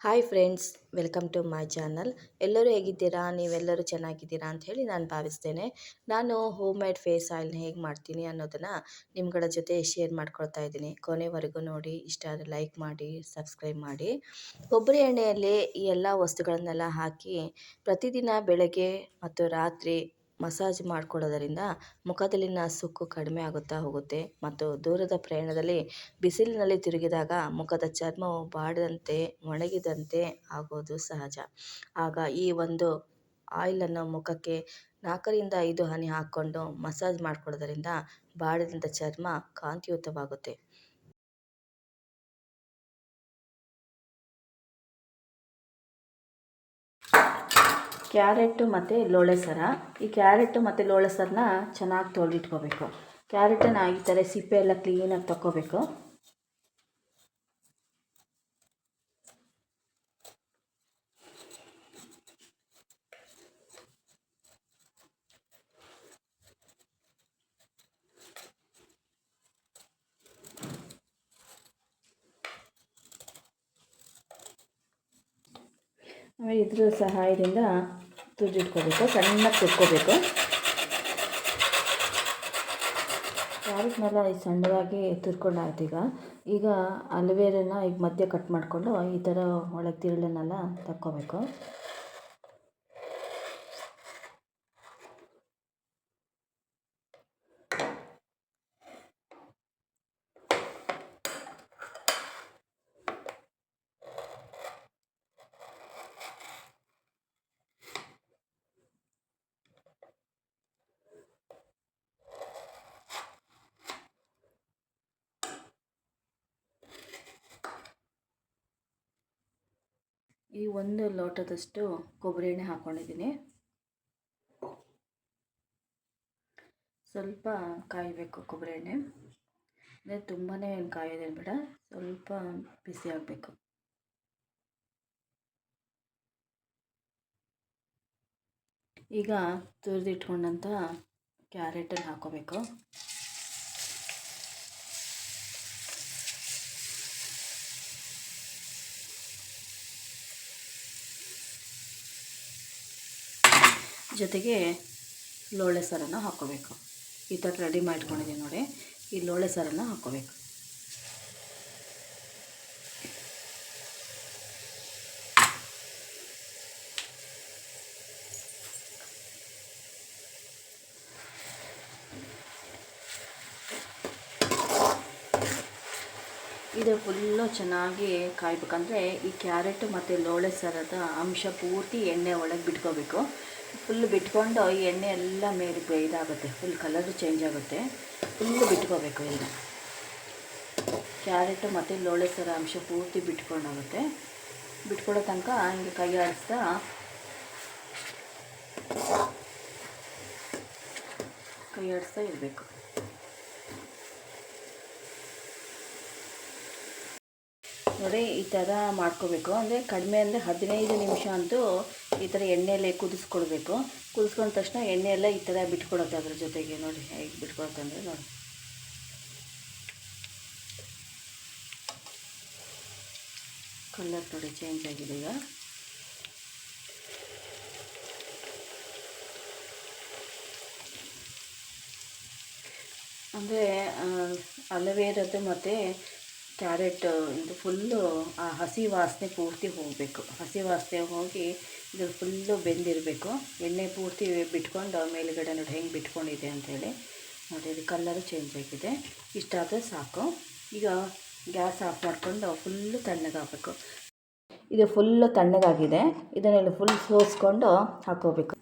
Hi friends welcome to my channel ಎಲ್ಲರೂ ಹೇಗಿದ್ದೀರಾ? ನೀವೆಲ್ಲರೂ ಚೆನ್ನಾಗಿದ್ದೀರಾ ಅಂತ ಹೇಳಿ ನಾನು ಭಾವಿಸ್ತೇನೆ. ನಾನು ಹೋಮ್ ಮೇಡ್ ಫೇಸ್ ಆಯಿಲ್ನ ಹೇಗೆ ಮಾಡ್ತೀನಿ ಅನ್ನೋದನ್ನು ನಿಮ್ಗಳ ಜೊತೆ ಶೇರ್ ಮಾಡ್ಕೊಳ್ತಾ ಇದ್ದೀನಿ. ಕೊನೆವರೆಗೂ ನೋಡಿ, ಇಷ್ಟ ಆದರೆ ಲೈಕ್ ಮಾಡಿ ಸಬ್ಸ್ಕ್ರೈಬ್ ಮಾಡಿ. ಕೊಬ್ಬರಿ ಎಣ್ಣೆಯಲ್ಲಿ ಈ ಎಲ್ಲ ವಸ್ತುಗಳನ್ನೆಲ್ಲ ಹಾಕಿ ಪ್ರತಿದಿನ ಬೆಳಗ್ಗೆ ಮತ್ತು ರಾತ್ರಿ ಮಸಾಜ್ ಮಾಡಿಕೊಡೋದರಿಂದ ಮುಖದಲ್ಲಿನ ಸುಕ್ಕು ಕಡಿಮೆ ಆಗುತ್ತಾ ಹೋಗುತ್ತೆ ಮತ್ತು ದೂರದ ಪ್ರಯಾಣದಲ್ಲಿ ಬಿಸಿಲಿನಲ್ಲಿ ತಿರುಗಿದಾಗ ಮುಖದ ಚರ್ಮವು ಬಾಡದಂತೆ ಒಣಗಿದಂತೆ ಆಗೋದು ಸಹಜ. ಆಗ ಈ ಒಂದು ಆಯಿಲನ್ನು ಮುಖಕ್ಕೆ ನಾಲ್ಕರಿಂದ ಐದು ಹನಿ ಹಾಕ್ಕೊಂಡು ಮಸಾಜ್ ಮಾಡಿಕೊಡೋದರಿಂದ ಬಾಡಿದಂಥ ಚರ್ಮ ಕಾಂತಿಯುತವಾಗುತ್ತೆ. ಕ್ಯಾರೆಟು ಮತ್ತು ಲೋಳೆ ಸರ. ಈ ಕ್ಯಾರೆಟು ಮತ್ತು ಲೋಳೆ ಸರನ ಚೆನ್ನಾಗಿ ತೊಳೆದಿಟ್ಕೋಬೇಕು. ಕ್ಯಾರೆಟನ್ನು ಈ ಥರ ಸಿಪ್ಪೆ ಎಲ್ಲ ಕ್ಲೀನಾಗಿ ತಗೋಬೇಕು ಇದ್ರ ಸಹಾಯದಿಂದ ತುರಿದಿಟ್ಕೋಬೇಕು ಸಣ್ಣಗೆ ತುರ್ಕೋಬೇಕು ಕ್ಯಾರೆಟ್ನೆಲ್ಲ ಈ ಸಣ್ಣದಾಗಿ ತುರ್ಕೊಂಡಾಯ್ತು ಈಗ ಈಗ ಅಲವೇರನ್ನ ಈಗ ಮಧ್ಯ ಕಟ್ ಮಾಡಿಕೊಂಡು ಈ ಥರ ಒಳಗೆ ತಿರುಳನ್ನೆಲ್ಲ ತಕ್ಕೋಬೇಕು. ಈ ಒಂದು ಲೋಟದಷ್ಟು ಕೊಬ್ಬರಿ ಎಣ್ಣೆ ಹಾಕ್ಕೊಂಡಿದ್ದೀನಿ ಸ್ವಲ್ಪ ಕಾಯಬೇಕು ಕೊಬ್ಬರಿ ಎಣ್ಣೆ. ಅಂದರೆ ತುಂಬಾ ಏನು ಕಾಯೋದೇನು ಬೇಡ, ಸ್ವಲ್ಪ ಬಿಸಿ ಆಗಬೇಕು. ಈಗ ತುರಿದಿಟ್ಕೊಂಡಂಥ ಕ್ಯಾರೆಟನ್ನು ಹಾಕೋಬೇಕು. ಜೊತೆಗೆ ಲೋಳೆ ಸಾರನ್ನು ಹಾಕ್ಕೋಬೇಕು. ಈ ಥರ ರೆಡಿ ಮಾಡ್ಕೊಂಡಿದ್ದೀನಿ ನೋಡಿ. ಈ ಲೋಳೆ ಸಾರನ್ನು ಹಾಕ್ಕೋಬೇಕು. ಇದು ಫುಲ್ಲು ಚೆನ್ನಾಗಿ ಕಾಯ್ಬೇಕಂದ್ರೆ ಈ ಕ್ಯಾರೆಟ್ ಮತ್ತು ಲೋಳೆ ಸರದ ಅಂಶ ಪೂರ್ತಿ ಎಣ್ಣೆ ಒಳಗೆ ಬಿಟ್ಕೋಬೇಕು. ಫುಲ್ ಬಿಟ್ಕೊಂಡು ಈ ಎಣ್ಣೆ ಎಲ್ಲ ಮೇಲೆ ಇದಾಗುತ್ತೆ. ಫುಲ್ ಕಲರು ಚೇಂಜ್ ಆಗುತ್ತೆ. ಫುಲ್ಲು ಬಿಟ್ಕೋಬೇಕು ಎಲ್ಲ ಕ್ಯಾರೆಟು ಮತ್ತು ಲೋಳೆ ಸರ ಅಂಶ ಪೂರ್ತಿ ಬಿಟ್ಕೊಂಡೋಗುತ್ತೆ. ಬಿಟ್ಕೊಳ್ಳೋ ತನಕ ಹಿಂಗೆ ಕೈ ಆಡಿಸ್ತಾ. ಕೈ ಆಡಿಸ್ತಾ ಇರಬೇಕು. ನೋಡಿ ಈ ಥರ ಮಾಡ್ಕೋಬೇಕು. ಅಂದರೆ ಕಡಿಮೆ ಅಂದರೆ ಹದಿನೈದು ನಿಮಿಷ ಅಂತೂ ಈ ಥರ ಎಣ್ಣೆಯಲ್ಲೇ ಕುದಿಸ್ಕೊಳ್ಬೇಕು ಕುದಿಸ್ಕೊಂಡ ತಕ್ಷಣ ಎಣ್ಣೆ ಈ ಥರ ಬಿಟ್ಕೊಡುತ್ತೆ ಅದ್ರ ಜೊತೆಗೆ ನೋಡಿ ಹೇಗೆ ಬಿಟ್ಕೊಡುತ್ತೆ ಅಂದರೆ ನೋಡಿ. ಕಲರ್ ನೋಡಿ ಚೇಂಜ್ ಆಗಿದೆ ಈಗ. ಅಂದರೆ ಅಲವೇರದ್ದು ಮತ್ತು ಕ್ಯಾರೆಟ್, ಇದು ಫುಲ್ಲು, ಆ ಹಸಿ ವಾಸನೆ ಪೂರ್ತಿ ಹೋಗಬೇಕು. ಹಸಿ ವಾಸನೆ ಹೋಗಿ ಇದು ಫುಲ್ಲು ಬೆಂದಿರಬೇಕು. ಎಣ್ಣೆ ಪೂರ್ತಿ ಬಿಟ್ಕೊಂಡು, ಮೇಲುಗಡೆ ನೋಡಿ ಹೆಂಗೆ ಬಿಟ್ಕೊಂಡಿದೆ ಅಂಥೇಳಿ. ನೋಡಿ ಇದು ಕಲ್ಲರು ಚೇಂಜ್ ಆಗಿದೆ. ಇಷ್ಟಾದರೆ ಸಾಕು. ಈಗ ಗ್ಯಾಸ್ ಆಫ್ ಮಾಡಿಕೊಂಡು ಫುಲ್ಲು ತಣ್ಣಗಾಗಬೇಕು. ಇದು ಫುಲ್ಲು ತಣ್ಣಗಾಗಿದೆ. ಇದನ್ನೆಲ್ಲ ಫುಲ್ ಸೋಸ್ಕೊಂಡು ಹಾಕೋಬೇಕು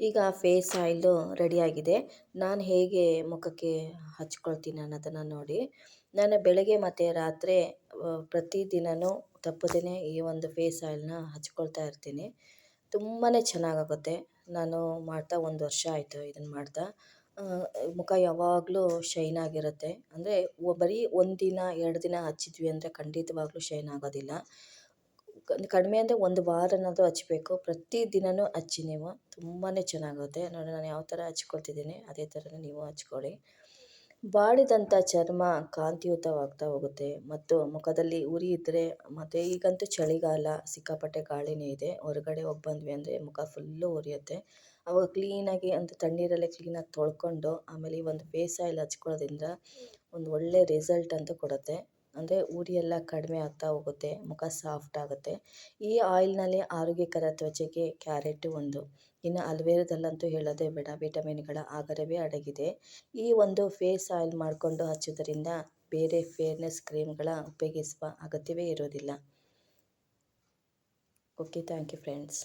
ಈಗ ಫೇಸ್ ಆಯಿಲು ರೆಡಿಯಾಗಿದೆ ನಾನು ಹೇಗೆ ಮುಖಕ್ಕೆ ಹಚ್ಕೊಳ್ತೀನಿ ಅನ್ನೋದನ್ನು ನೋಡಿ. ನಾನು ಬೆಳಗ್ಗೆ ಮತ್ತು ರಾತ್ರಿ ಪ್ರತಿದಿನವೂ ತಪ್ಪದೇ ಈ ಒಂದು ಫೇಸ್ ಆಯಿಲನ್ನ ಹಚ್ಕೊಳ್ತಾ ಇರ್ತೀನಿ. ತುಂಬಾ ಚೆನ್ನಾಗಾಗುತ್ತೆ. ನಾನು ಮಾಡ್ತಾ ಒಂದು ವರ್ಷ ಆಯಿತು ಇದನ್ನು ಮಾಡ್ತಾ. ಮುಖ ಯಾವಾಗಲೂ ಶೈನ್ ಆಗಿರುತ್ತೆ. ಅಂದರೆ ಬರೀ ಒಂದು ಎರಡು ದಿನ ಹಚ್ಚಿದ್ವಿ ಅಂದರೆ ಖಂಡಿತವಾಗ್ಲೂ ಶೈನ್ ಆಗೋದಿಲ್ಲ. ಕಡಿಮೆ ಅಂದರೆ ಒಂದು ವಾರನಾದರೂ ಹಚ್ಬೇಕು. ಪ್ರತಿ ದಿನವೂ ಹಚ್ಚಿ ನೀವು. ತುಂಬಾ ಚೆನ್ನಾಗುತ್ತೆ. ನೋಡಿ, ನಾನು ಯಾವ ಥರ ಹಚ್ಕೊಳ್ತಿದ್ದೀನಿ, ಅದೇ ಥರನೇ ನೀವು ಹಚ್ಕೊಳ್ಳಿ. ಬಾಡಿದಂಥ ಚರ್ಮ ಕಾಂತಿಯುತವಾಗ್ತಾ ಹೋಗುತ್ತೆ. ಮತ್ತು ಮುಖದಲ್ಲಿ ಉರಿ ಇದ್ದರೆ ಮತ್ತು ಈಗಂತೂ ಚಳಿಗಾಲ, ಸಿಕ್ಕಾಪಟ್ಟೆ ಗಾಳಿನೇ ಇದೆ. ಹೊರಗಡೆ ಹೋಗಿ ಬಂದ್ವಿ ಅಂದರೆ ಮುಖ ಫುಲ್ಲು ಉರಿಯುತ್ತೆ. ಅವಾಗ ಕ್ಲೀನಾಗಿ ಅಂತ ತಣ್ಣೀರಲ್ಲೇ ಕ್ಲೀನಾಗಿ ತೊಳ್ಕೊಂಡು ಆಮೇಲೆ ಈ ಒಂದು ಫೇಸ್ ಆಯಿಲ್ ಹಚ್ಕೊಳ್ಳೋದ್ರಿಂದ ಒಂದು ಒಳ್ಳೆ ರಿಸಲ್ಟ್ ಅಂತ ಕೊಡುತ್ತೆ. ಅಂದರೆ ಉರಿ ಎಲ್ಲ ಕಡಿಮೆ ಆಗ್ತಾ ಹೋಗುತ್ತೆ, ಮುಖ ಸಾಫ್ಟ್ ಆಗುತ್ತೆ. ಈ ಆಯಿಲ್ನಲ್ಲಿ ಆರೋಗ್ಯಕರ ತ್ವಚೆಗೆ ಕ್ಯಾರೆಟು ಒಂದು. ಇನ್ನು ಅಲ್ವೇರದಲ್ಲಂತೂ ಹೇಳೋದೇ ಬೇಡ, ವಿಟಮಿನ್ಗಳ ಆಗರವೇ ಅಡಗಿದೆ. ಈ ಒಂದು ಫೇಸ್ ಆಯಿಲ್ ಮಾಡಿಕೊಂಡು ಹಚ್ಚೋದ್ರಿಂದ ಬೇರೆ ಫೇರ್ನೆಸ್ ಕ್ರೀಮ್ಗಳ ಉಪಯೋಗಿಸುವ ಅಗತ್ಯವೇ ಇರೋದಿಲ್ಲ. Okay thank you friends